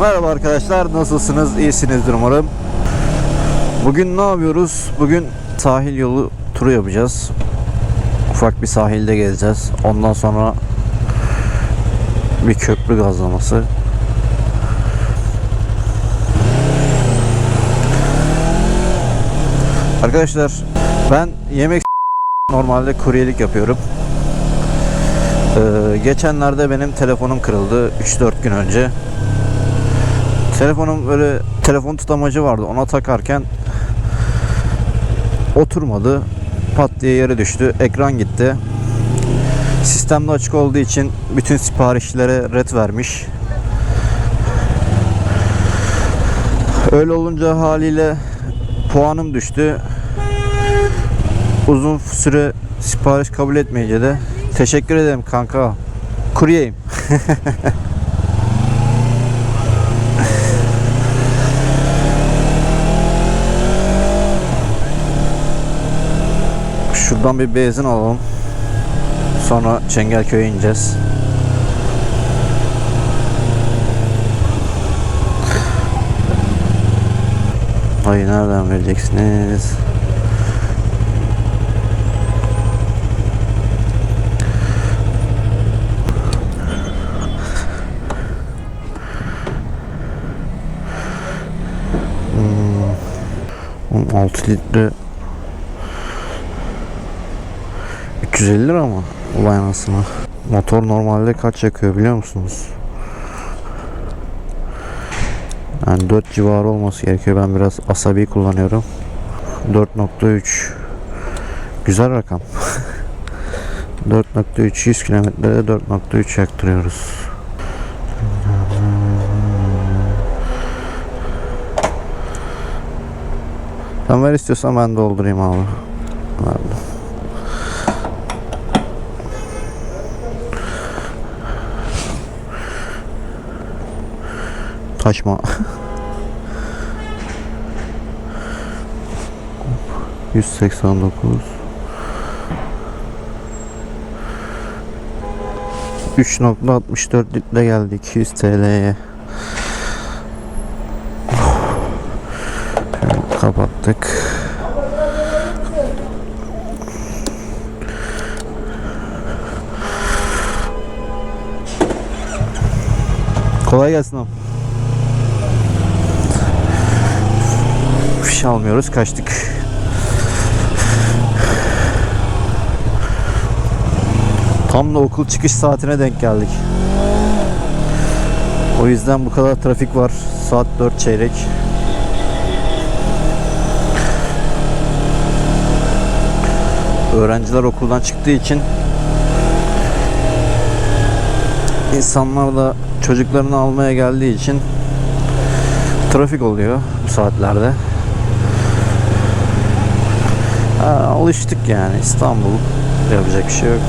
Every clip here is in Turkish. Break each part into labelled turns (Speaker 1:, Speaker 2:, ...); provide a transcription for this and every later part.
Speaker 1: Merhaba arkadaşlar nasılsınız? İyisinizdir umarım. Bugün ne yapıyoruz? Bugün sahil yolu turu yapacağız. Ufak bir sahilde gezeceğiz. Ondan sonra bir köprü gazlaması. Arkadaşlar ben yemek normalde kuryelik yapıyorum. Ee, geçenlerde benim telefonum kırıldı 3-4 gün önce. Telefonum böyle telefon tutamacı vardı. Ona takarken oturmadı. Pat diye yere düştü. Ekran gitti. Sistemde açık olduğu için bütün siparişlere red vermiş. Öyle olunca haliyle puanım düştü. Uzun süre sipariş kabul etmeyince de teşekkür ederim kanka. Kuryeyim. Şuradan bir benzin alalım. Sonra Çengelköy'e ineceğiz. Hayır nereden vereceksiniz? Hmm. 6 litre 350 lira mı? Olay anasını. Motor normalde kaç yakıyor biliyor musunuz? Yani 4 civarı olması gerekiyor. Ben biraz asabi kullanıyorum. 4.3 Güzel rakam. 4.3 100 kilometrede 4.3 yaktırıyoruz. Sen ver istiyorsan ben doldurayım abi. Verdim. Taşma. Yüz seksen dokuz. Üç litre geldi 200 TL'ye. Kapattık. Kolay gelsin abi. Almıyoruz kaçtık. Tam da okul çıkış saatine denk geldik. O yüzden bu kadar trafik var. Saat 4 çeyrek. Öğrenciler okuldan çıktığı için insanlar da çocuklarını almaya geldiği için trafik oluyor bu saatlerde. Alıştık yani İstanbul yapacak bir şey yok.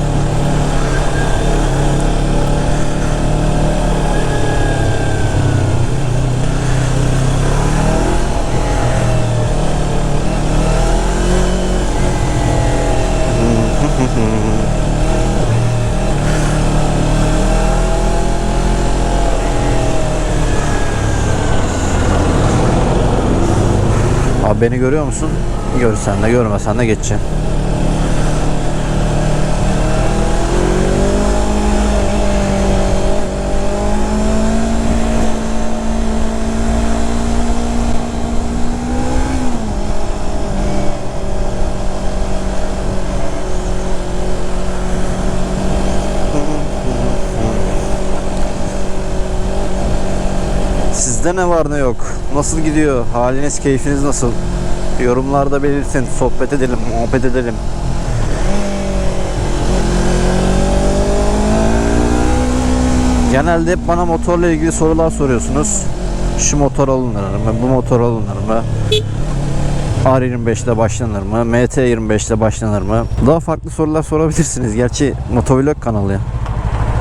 Speaker 1: Abi beni görüyor musun? Görsen de görmesen de geçeceksin. Ne var ne yok? Nasıl gidiyor? Haliniz, keyfiniz nasıl? Yorumlarda belirtin, sohbet edelim, muhabbet edelim. Genelde hep bana motorla ilgili sorular soruyorsunuz. Şu motor alınır mı? Bu motor alınır mı? R25'te başlanır mı? MT25'te başlanır mı? Daha farklı sorular sorabilirsiniz. Gerçi motovlog kanalı ya.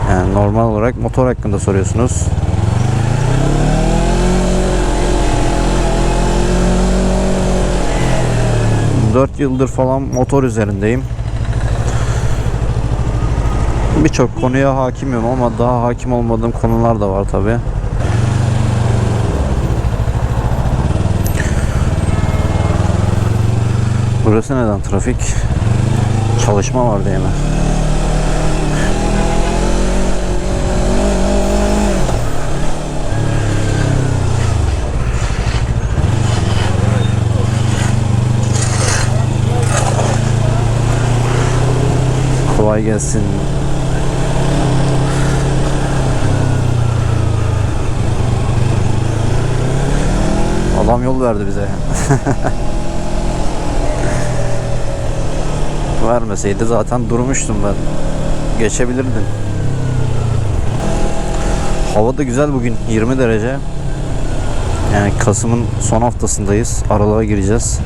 Speaker 1: Yani normal olarak motor hakkında soruyorsunuz. 4 yıldır falan motor üzerindeyim. Birçok konuya hakimim ama daha hakim olmadığım konular da var tabi. Burası neden trafik? Çalışma var diye mi? Kolay gelsin. Adam yol verdi bize. Vermeseydi zaten durmuştum ben. Geçebilirdin. Hava da güzel bugün 20 derece. Yani Kasım'ın son haftasındayız. Aralığa gireceğiz.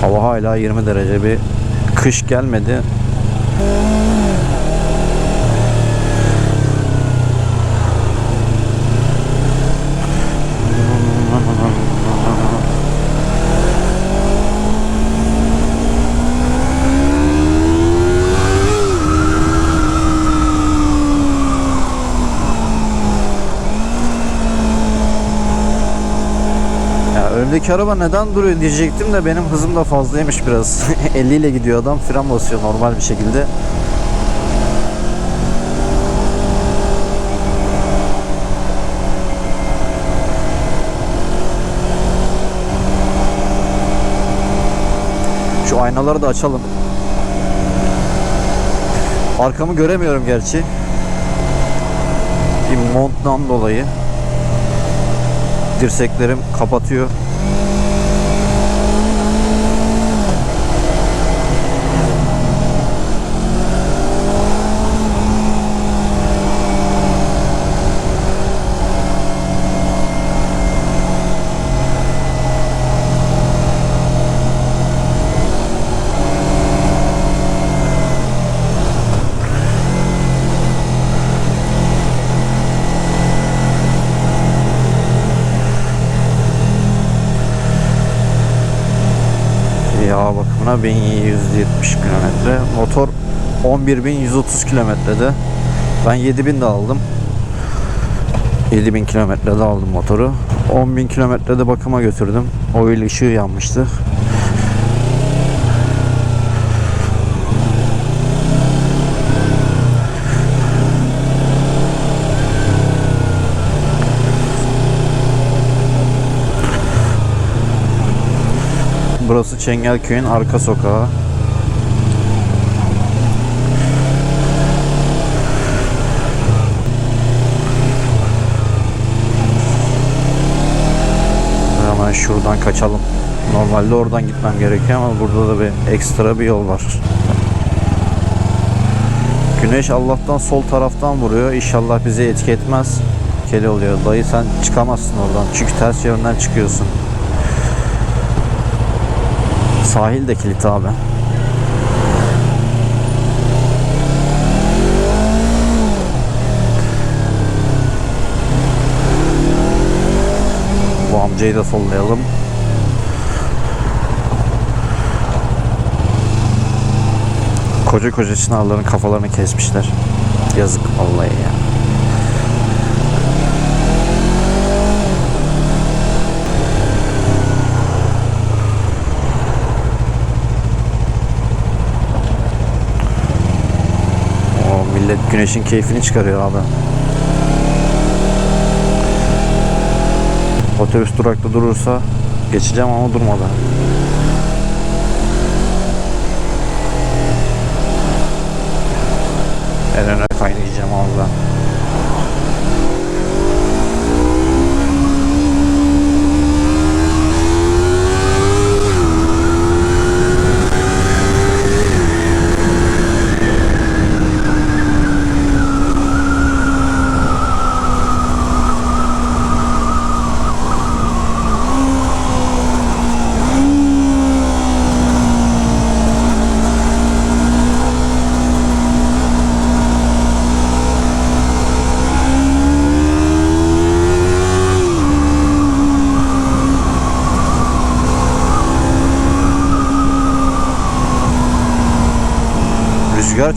Speaker 1: Hava hala 20 derece bir kış gelmedi. Ya öndeki araba neden duruyor diyecektim de benim hızım da fazlaymış biraz. 50 ile gidiyor adam fren basıyor normal bir şekilde. Şu aynaları da açalım. Arkamı göremiyorum gerçi. Bir monttan dolayı dirseklerim kapatıyor. Bakımına 1170 kilometre. Motor 11.130 kilometrede. Ben 7000 de aldım. 7000 kilometrede aldım motoru. 10.000 kilometrede bakıma götürdüm. Oil ışığı yanmıştı. Burası Çengelköy'ün arka sokağı. Hemen şuradan kaçalım. Normalde oradan gitmem gerekiyor ama burada da bir ekstra bir yol var. Güneş Allah'tan sol taraftan vuruyor. İnşallah bizi etki etmez. Keli oluyor. Dayı sen çıkamazsın oradan. Çünkü ters yönden çıkıyorsun. Sahil de kilit abi. Bu amcayı da sollayalım. Koca koca çınarların kafalarını kesmişler. Yazık vallahi ya. O millet güneşin keyfini çıkarıyor abi. Otobüs durakta durursa geçeceğim ama durmadı. En öne kaynayacağım abi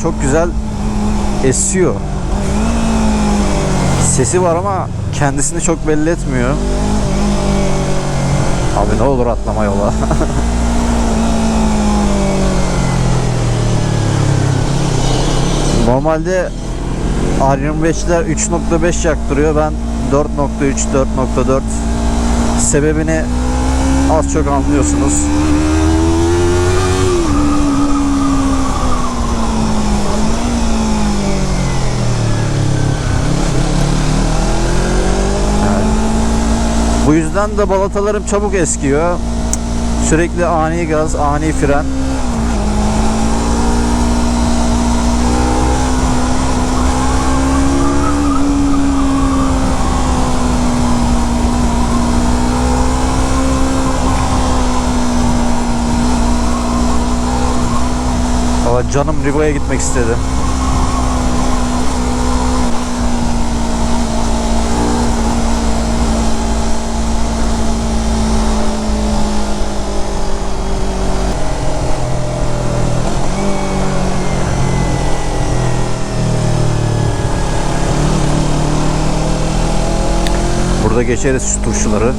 Speaker 1: çok güzel esiyor. Sesi var ama kendisini çok belli etmiyor. Abi ne olur atlama yola. Normalde R25'ler 3.5 yaktırıyor. Ben 4.3, 4.4 sebebini az çok anlıyorsunuz. Bu yüzden de balatalarım çabuk eskiyor. Sürekli ani gaz, ani fren. Valla canım Rivo'ya gitmek istedi. Burada geçeriz şu turşuları.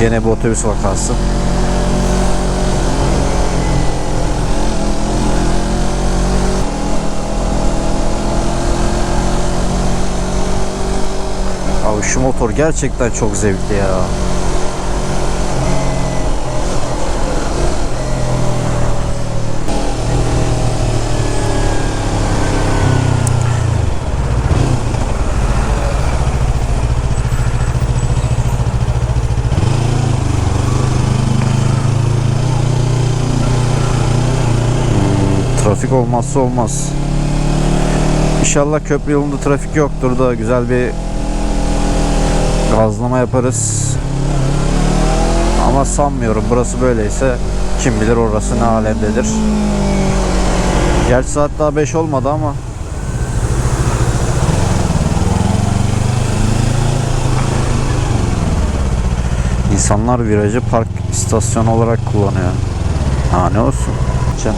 Speaker 1: Gene bu otobüs vakası. Abi şu motor gerçekten çok zevkli ya. Trafik olmazsa olmaz. İnşallah köprü yolunda trafik yoktur da güzel bir gazlama yaparız. Ama sanmıyorum. Burası böyleyse kim bilir orası ne alemdedir. Gerçi saat daha 5 olmadı ama İnsanlar virajı park istasyonu olarak kullanıyor. Ha ne olsun. Can.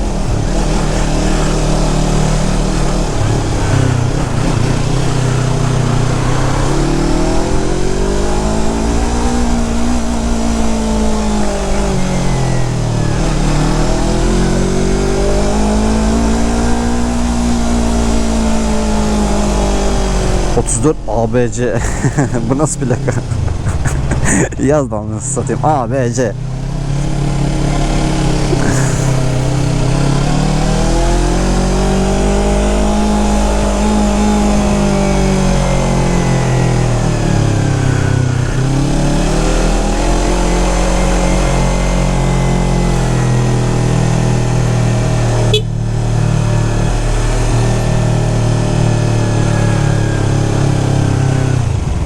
Speaker 1: ...34 ABC... Bu nasıl plaka? Yaz da satayım. ABC.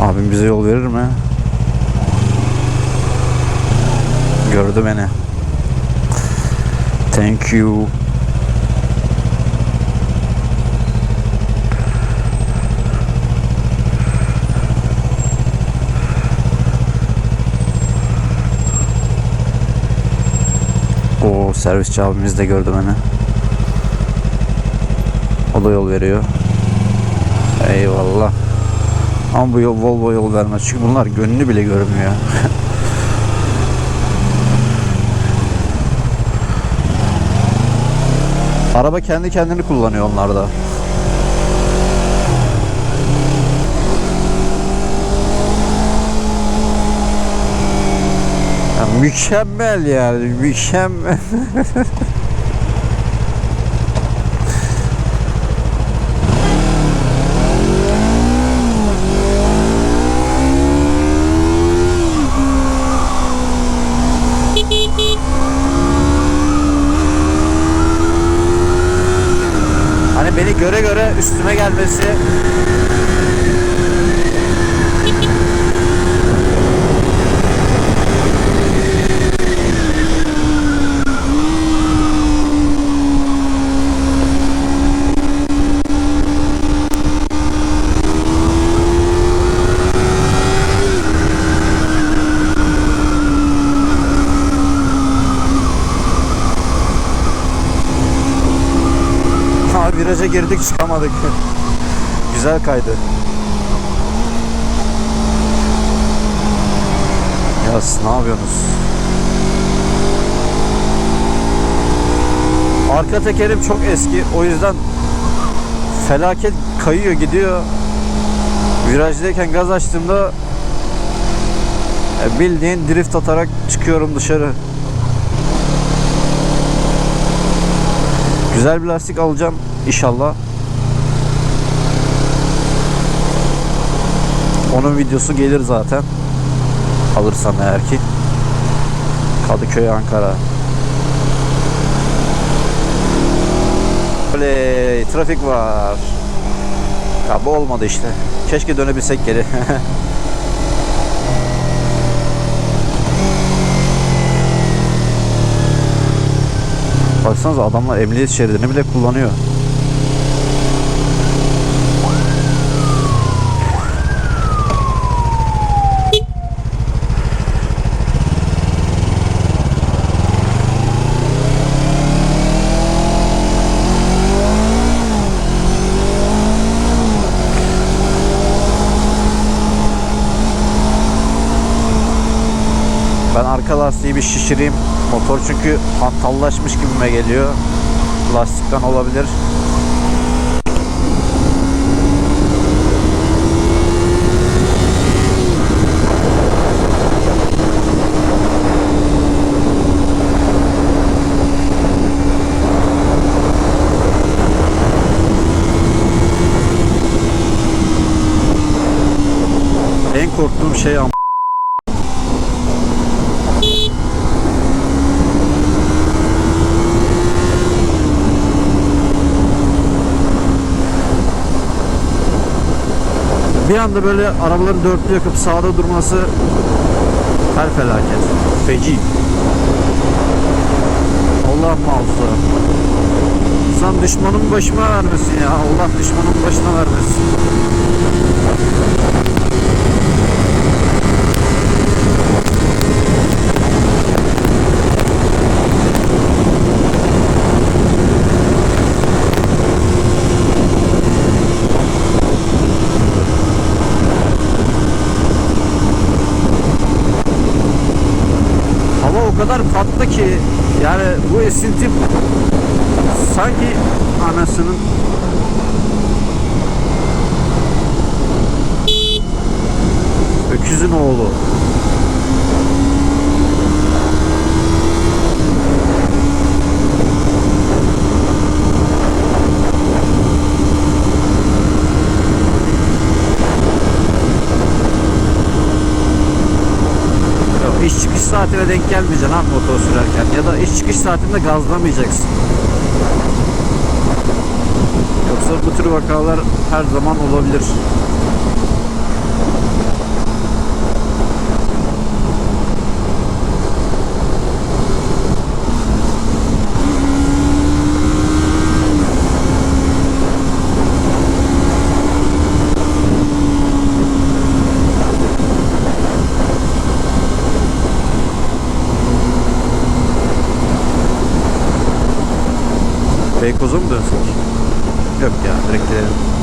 Speaker 1: Abim bize yol verir mi? Gördü beni. Thank you. O servisçi abimiz de gördü beni. O da yol veriyor. Eyvallah. Ama bu yol Volvo yol vermez. Çünkü bunlar gönlünü bile görmüyor. Araba kendi kendini kullanıyor onlarda. Ya mükemmel yani mükemmel. üstüme gelmesi girdik çıkamadık. Güzel kaydı. Yas ne yapıyorsunuz? Arka tekerim çok eski. O yüzden felaket kayıyor gidiyor. Virajdayken gaz açtığımda e, bildiğin drift atarak çıkıyorum dışarı. Güzel bir lastik alacağım inşallah. Onun videosu gelir zaten. Alırsam eğer ki. Kadıköy Ankara. Oley trafik var. Ya olmadı işte. Keşke dönebilsek geri. Baksanıza adamlar emniyet şeridini bile kullanıyor. Ben arka lastiği bir şişireyim. Motor çünkü hantallaşmış gibime geliyor. Lastikten olabilir. En korktuğum şey am- Bir anda böyle arabaların dörtlü yakıp sağda durması her felaket. Feci. Allah muhafaza. Sen düşmanın başıma vermesin ya. Allah düşmanın başına vermesin. Hava o tatlı ki yani bu esinti sanki anasının öküzün oğlu. Yok, iş çıkış saatine denk gelmeyeceksin abi motor sürerken ya da iş çıkış saatinde gazlamayacaksın. Yoksa bu tür vakalar her zaman olabilir. Beykoz'a mı dönsek? Yok ya direkt gidelim.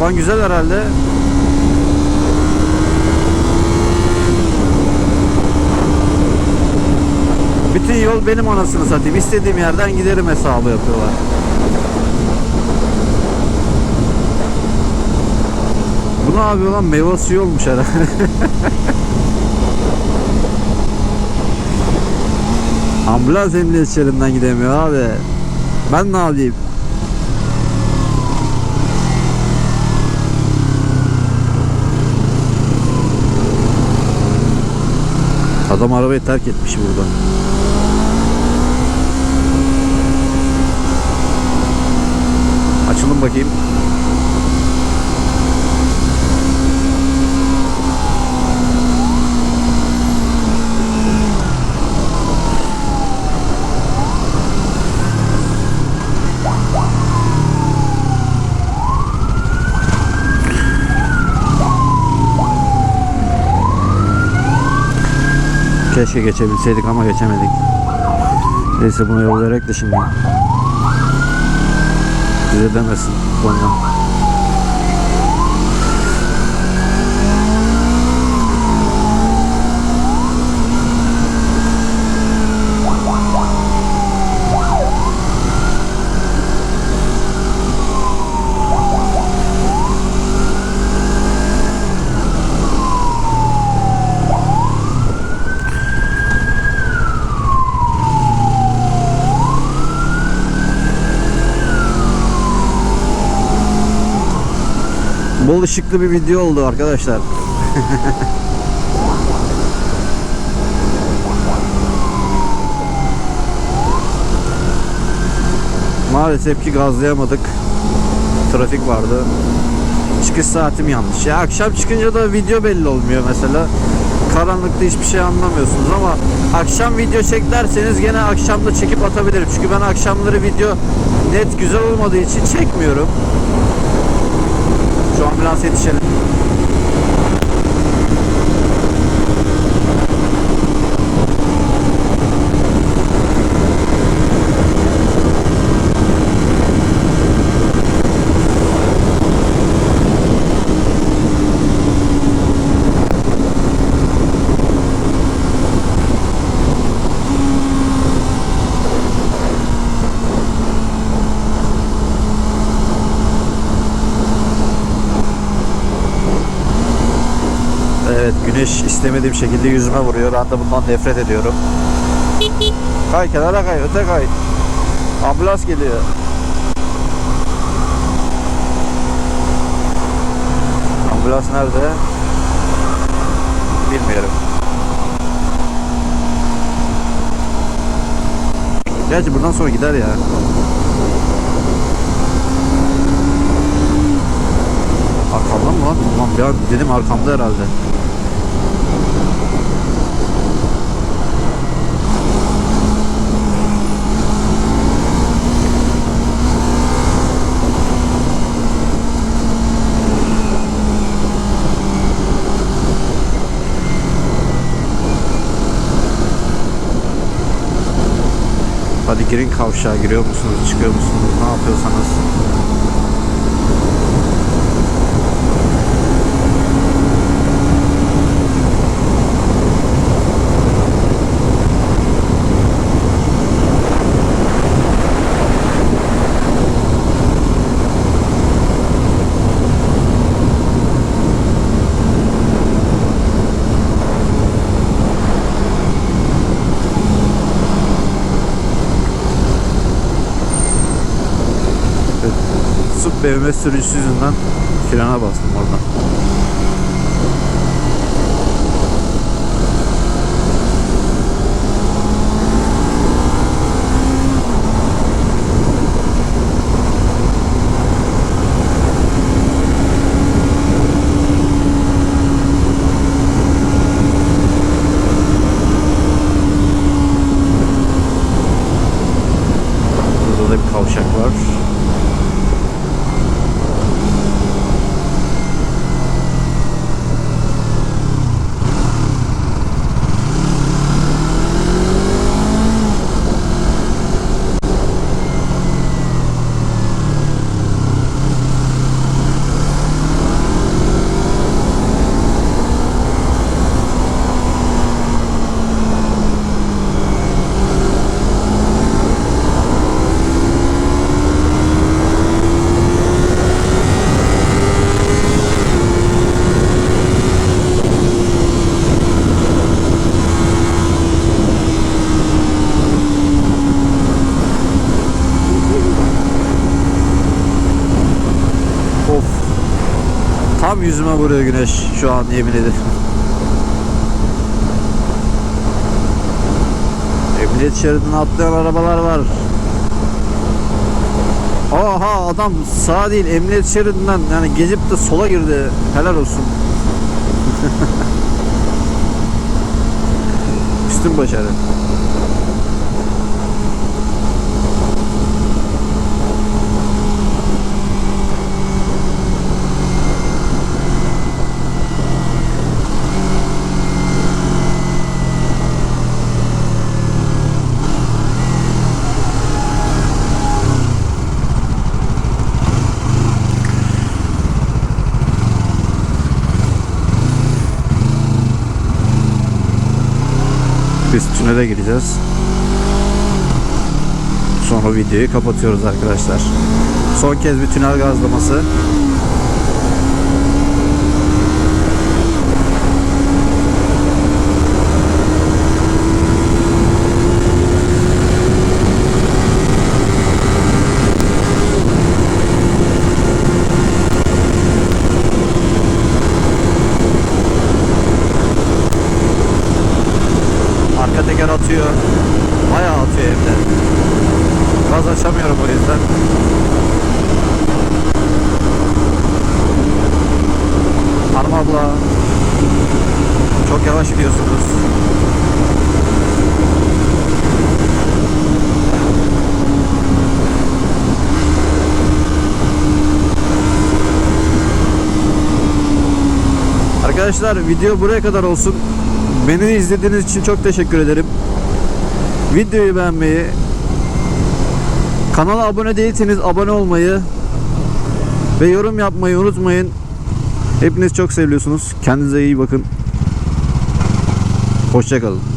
Speaker 1: Kafan güzel herhalde. Bütün yol benim anasını satayım. İstediğim yerden giderim hesabı yapıyorlar. Bu ne yapıyor lan? Meyve suyu olmuş herhalde. Ambulans emniyet şeridinden gidemiyor abi. Ben ne yapayım? Adam arabayı terk etmiş burada. Açılın bakayım. Keşke geçebilseydik ama geçemedik. Neyse buna yol vererek de şimdi. Bize demesin sonra. Bol ışıklı bir video oldu arkadaşlar. Maalesef ki gazlayamadık. Trafik vardı. Çıkış saatim yanlış. Ya akşam çıkınca da video belli olmuyor mesela. Karanlıkta hiçbir şey anlamıyorsunuz ama akşam video çek derseniz gene akşamda çekip atabilirim. Çünkü ben akşamları video net güzel olmadığı için çekmiyorum. Şu ambulans yetişelim. Evet güneş istemediğim şekilde yüzüme vuruyor. Ben de bundan nefret ediyorum. Kay kenara kay öte kay. Ambulans geliyor. Ambulans nerede? Bilmiyorum. Gerçi buradan sonra gider ya. Arkamda mı lan? Ulan bir dedim arkamda herhalde. Girin kavşağa giriyor musunuz, çıkıyor musunuz, ne yapıyorsanız. Sırf BMW sürücüsü yüzünden frene bastım orada. Burada da bir kavşak var. Of. Tam yüzüme vuruyor güneş şu an yemin ederim. Emniyet şeridine atlayan arabalar var. Oha adam sağa değil emniyet şeridinden yani gezip de sola girdi. Helal olsun. Üstün başarı. Tünele gireceğiz. Sonra videoyu kapatıyoruz arkadaşlar. Son kez bir tünel gazlaması. Arka teker atıyor. Bayağı atıyor hem de. Gaz açamıyorum o yüzden. Hanım abla. Çok yavaş gidiyorsunuz. Arkadaşlar video buraya kadar olsun. Beni izlediğiniz için çok teşekkür ederim. Videoyu beğenmeyi, kanala abone değilseniz abone olmayı ve yorum yapmayı unutmayın. Hepiniz çok seviyorsunuz. Kendinize iyi bakın. Hoşçakalın.